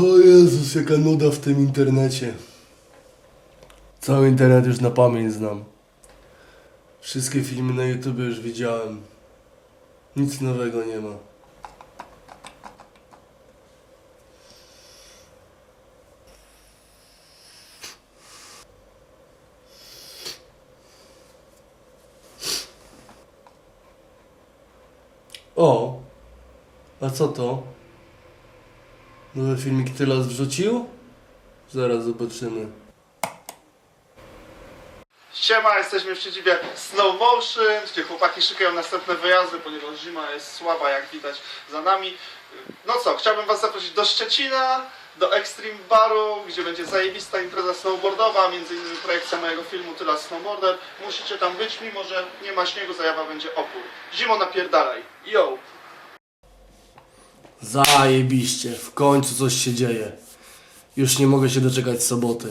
O Jezus, jaka nuda w tym internecie. Cały internet już na pamięć znam. Wszystkie filmy na YouTube już widziałem. Nic nowego nie ma. O! A co to? Nowy filmik Tylas wrzucił? Zaraz zobaczymy. Siema, jesteśmy w siedzibie Snow Motion, gdzie chłopaki szykują następne wyjazdy, ponieważ zima jest słaba, jak widać za nami. No co, chciałbym Was zaprosić do Szczecina, do Extreme Baru, gdzie będzie zajebista impreza snowboardowa, między innymi projekcja mojego filmu Tyla Snowboarder. Musicie tam być, mimo że nie ma śniegu, zajawa będzie opór. Zimo napierdalaj. Yo! Zajebiście, w końcu coś się dzieje. Już nie mogę się doczekać soboty.